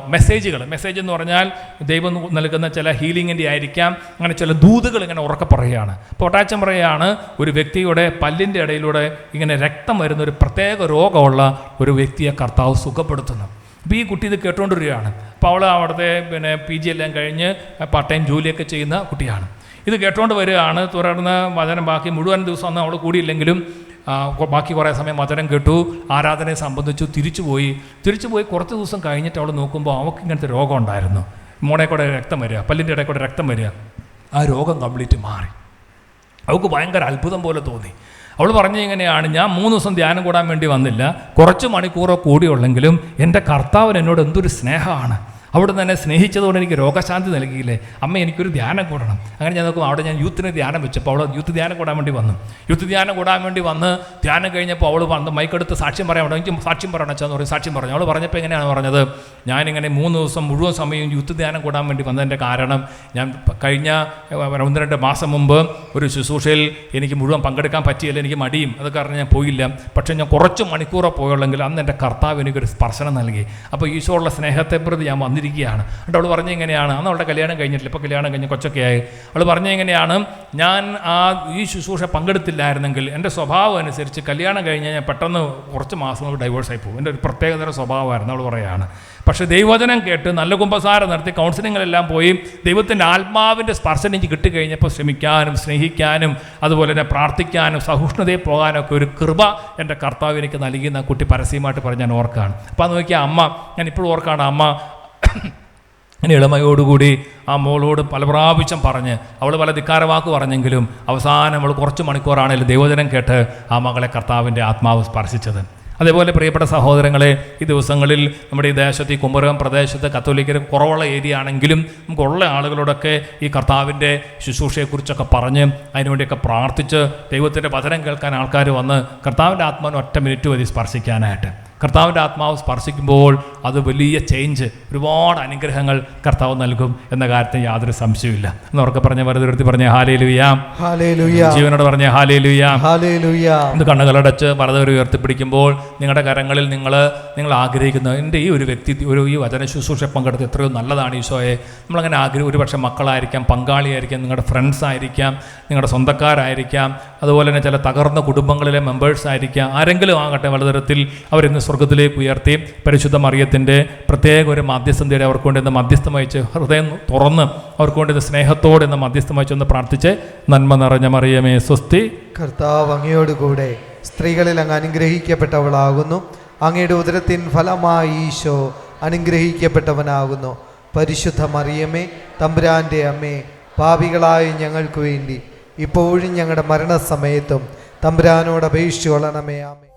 S1: മെസ്സേജുകൾ. മെസ്സേജ് എന്ന് പറഞ്ഞാൽ ദൈവം നൽകുന്ന ചില ഹീലിങ്ങിന്റെ ആയിരിക്കാം. അങ്ങനെ ചില ദൂതുകൾ ഇങ്ങനെ ഉറക്കെ പറയുകയാണ്. അപ്പോൾ ഒട്ടാച്ചൻ പറയുകയാണ് ഒരു വ്യക്തിയുടെ പല്ലിന്റെ ഇടയിലൂടെ ഇങ്ങനെ രക്തം വരുന്ന ഒരു പ്രത്യേക രോഗമുള്ള ഒരു വ്യക്തിയെ കർത്താവ് സുഖപ്പെടുത്തുന്നു. അപ്പോൾ ഈ കുട്ടി ഇത് കേട്ടുകൊണ്ടിരിക്കുകയാണ് അപ്പോൾ അവൾ അവിടുത്തെ പിന്നെ പി ജി എല്ലാം കഴിഞ്ഞ് പാർട്ട് ടൈം ജോലിയൊക്കെ ചെയ്യുന്ന കുട്ടിയാണ്. ഇത് കേട്ടുകൊണ്ട് വരികയാണ്. തുടർന്ന് വചനം ബാക്കി മുഴുവൻ ദിവസം ഒന്നും അവൾ കൂടിയില്ലെങ്കിലും ബാക്കി കുറേ സമയം വചനം കേട്ടു ആരാധനയെ സംബന്ധിച്ചു തിരിച്ചു പോയി. കുറച്ച് ദിവസം കഴിഞ്ഞിട്ട് അവൾ നോക്കുമ്പോൾ അവൾക്ക് ഇങ്ങനത്തെ രോഗം ഉണ്ടായിരുന്നു. മോണെ കൂടെ രക്തം വരിക പല്ലിന്റെ ഇടയിൽ കൂടെ രക്തം വരിക. ആ രോഗം കംപ്ലീറ്റ് മാറി. അവൾക്ക് ഭയങ്കര അത്ഭുതം പോലെ തോന്നി. അവൾ പറഞ്ഞു ഇങ്ങനെയാണ് ഞാൻ മൂന്ന് ദിവസം ധ്യാനം കൂടാൻ വേണ്ടി വന്നില്ല. കുറച്ച് മണിക്കൂറോ കൂടിയുള്ളെങ്കിലും എന്റെ കർത്താവിന് എന്നോട് എന്തൊരു സ്നേഹമാണ്. അവിടെ തന്നെ സ്നേഹിച്ചതുകൊണ്ട് എനിക്ക് രോഗശാന്തി നൽകിയില്ലേ? അമ്മ എനിക്കൊരു ധ്യാനം കൂടണം. അങ്ങനെ ഞാൻ നോക്കുമ്പോൾ അവിടെ ഞാൻ യൂത്തിന് ധ്യാനം വെച്ചപ്പോൾ അവൾ യൂത്ത് ധ്യാനം കൂടാൻ വേണ്ടി വന്നു. യൂത്ത് ധ്യാനം കൂടാൻ വേണ്ടി വന്ന് ധ്യാനം കഴിഞ്ഞപ്പോൾ അവൾ വന്ന് മൈക്കെടുത്ത് സാക്ഷ്യം പറയാൻ എനിക്ക് സാക്ഷ്യം പറയണം അച്ഛാന്ന് പറയും സാക്ഷ്യം പറഞ്ഞു. അവൾ പറഞ്ഞപ്പോൾ എങ്ങനെയാണ് പറഞ്ഞത്? ഞാനിങ്ങനെ മൂന്ന് ദിവസം മുഴുവൻ സമയം യൂത്ത് ധ്യാനം കൂടാൻ വേണ്ടി വന്നതിന്റെ കാരണം ഞാൻ കഴിഞ്ഞ ഒന്ന് രണ്ട് മാസം മുമ്പ് ഒരു ശുശ്രൂഷയിൽ എനിക്ക് മുഴുവൻ പങ്കെടുക്കാൻ പറ്റിയില്ല. എനിക്ക് മടിയും അത് കാരണം ഞാൻ പോയില്ല. പക്ഷേ ഞാൻ കുറച്ച് മണിക്കൂറോ പോയുള്ളെങ്കിൽ അന്ന് എന്റെ കർത്താവ് എനിക്കൊരു സ്പർശനം നൽകി. അപ്പോൾ ഈശോയുള്ള സ്നേഹത്തെ പ്രതി ഞാൻ വന്നിരിക്കുകയാണ് എന്നിട്ട് അവൾ പറഞ്ഞ എങ്ങനെയാണ്? അന്ന് അവളുടെ കല്യാണം കഴിഞ്ഞിട്ടില്ല. ഇപ്പോൾ കല്യാണം കഴിഞ്ഞ് കൊച്ചൊക്കെ ആയി അവൾ പറഞ്ഞ എങ്ങനെയാണ്? ഞാൻ ആ ഈ ശുശ്രൂഷ പങ്കെടുത്തില്ലായിരുന്നെങ്കിൽ എന്റെ സ്വഭാവം അനുസരിച്ച് കല്യാണം കഴിഞ്ഞ് ഞാൻ പെട്ടെന്ന് കുറച്ച് മാസങ്ങൾ ഡൈവേഴ്സായി പോകും. എന്റെ ഒരു പ്രത്യേകതര സ്വഭാവമായിരുന്നു അവൾ പറയുകയാണ്. പക്ഷേ ദൈവവചനം കേട്ട് നല്ല കുമ്പസാരം നടത്തി കൗൺസിലിങ്ങിലെല്ലാം പോയി ദൈവത്തിന്റെ ആത്മാവിന്റെ സ്പർശനം എനിക്ക് കിട്ടിക്കഴിഞ്ഞപ്പോൾ ശ്രമിക്കാനും സ്നേഹിക്കാനും അതുപോലെ തന്നെ പ്രാർത്ഥിക്കാനും സഹിഷ്ണുതയിൽ പോകാനൊക്കെ ഒരു കൃപ എന്റെ കർത്താവ് എനിക്ക് നൽകിയെന്ന് കുട്ടി പരസ്യമായിട്ട് പറഞ്ഞ് ഞാൻ ഓർക്കാണ് അപ്പോൾ അത് നോക്കിയാൽ അമ്മ ഞാൻ ഇപ്പോഴും ഓർക്കാണ് അമ്മ അങ്ങനെ ഇളമയോടുകൂടി ആ മോളോട് പല പ്രാവശ്യം പറഞ്ഞ് അവൾ പല ധിക്കാരവാക്ക് പറഞ്ഞെങ്കിലും അവസാനം അവൾ കുറച്ച് മണിക്കൂറാണെങ്കിലും ദൈവജനം കേട്ട് ആ മകളെ കർത്താവിന്റെ ആത്മാവ് സ്പർശിച്ചത്. അതേപോലെ പ്രിയപ്പെട്ട സഹോദരങ്ങളെ ഈ ദിവസങ്ങളിൽ നമ്മുടെ ഈ ദേശത്ത് ഈ കുമരകം പ്രദേശത്ത് കത്തോലിക്കർ കുറവുള്ള ഏരിയ ആണെങ്കിലും നമുക്കുള്ള ആളുകളോടൊക്കെ ഈ കർത്താവിന്റെ ശുശ്രൂഷയെക്കുറിച്ചൊക്കെ പറഞ്ഞ് അതിനുവേണ്ടിയൊക്കെ പ്രാർത്ഥിച്ച് ദൈവത്തിന്റെ വചനം കേൾക്കാൻ ആൾക്കാർ വന്ന് കർത്താവിന്റെ ആത്മാവിനെ ഒറ്റ മിനിറ്റ് മതി സ്പർശിക്കാനായിട്ട്. കർത്താവിന്റെ ആത്മാവ് സ്പർശിക്കുമ്പോൾ അത് വലിയ ചേഞ്ച് ഒരുപാട് അനുഗ്രഹങ്ങൾ കർത്താവ് നൽകും എന്ന കാര്യത്തിൽ യാതൊരു സംശയമില്ല എന്നവർക്ക് പറഞ്ഞ വെറുതെ പറഞ്ഞ ഹാലേ ലുയാം ജീവനോട് പറഞ്ഞ ഹാലേ ലുയാം ഇത് കണ്ണുകളടച്ച് വലതൊരു ഉയർത്തിപ്പിടിക്കുമ്പോൾ നിങ്ങളുടെ കരങ്ങളിൽ നിങ്ങൾ നിങ്ങൾ ആഗ്രഹിക്കുന്ന എന്റെ ഈ ഒരു വ്യക്തി ഒരു ഈ വചന ശുശ്രൂഷ പങ്കെടുത്ത് എത്രയോ നല്ലതാണ് ഈശോയെ. നമ്മളങ്ങനെ ആഗ്രഹം ഒരുപക്ഷെ മക്കളായിരിക്കാം പങ്കാളിയായിരിക്കാം നിങ്ങളുടെ ഫ്രണ്ട്സ് ആയിരിക്കാം നിങ്ങളുടെ സ്വന്തക്കാരായിരിക്കാം അതുപോലെ തന്നെ ചില തകർന്ന കുടുംബങ്ങളിലെ മെമ്പേഴ്സ് ആയിരിക്കാം ആരെങ്കിലും ആകട്ടെ വലതരത്തിൽ അവരിന്ന് സ്വർഗത്തിലേക്ക് ഉയർത്തി പരിശുദ്ധ മറിയത്തിന്റെ പ്രത്യേക ഒരു മധ്യസ്ഥതയുടെ അവർക്ക് വേണ്ടി മധ്യസ്ഥം വഹിച്ച് ഹൃദയം തുറന്ന് അവർക്ക് വേണ്ടി സ്നേഹത്തോടെ ഇന്ന് മധ്യസ്ഥം വഹിച്ചൊന്ന് പ്രാർത്ഥിച്ച് നന്മ നിറഞ്ഞ മറിയമേ സ്വസ്തി.
S2: കർത്താവ് അങ്ങയോടുകൂടെ സ്ത്രീകളിൽ അങ്ങ് അനുഗ്രഹിക്കപ്പെട്ടവളാകുന്നു. അങ്ങയുടെ ഉദരത്തിൻ ഫലമായി ഈശോ അനുഗ്രഹിക്കപ്പെട്ടവനാകുന്നു. പരിശുദ്ധ മറിയമേ തമ്പുരാന്റെ അമ്മേ പാപികളായ ഞങ്ങൾക്ക് വേണ്ടി ഇപ്പോഴും ഞങ്ങളുടെ മരണസമയത്തും തമ്പുരാനോട് അപേക്ഷിച്ചു കൊള്ളണമേ ആമേ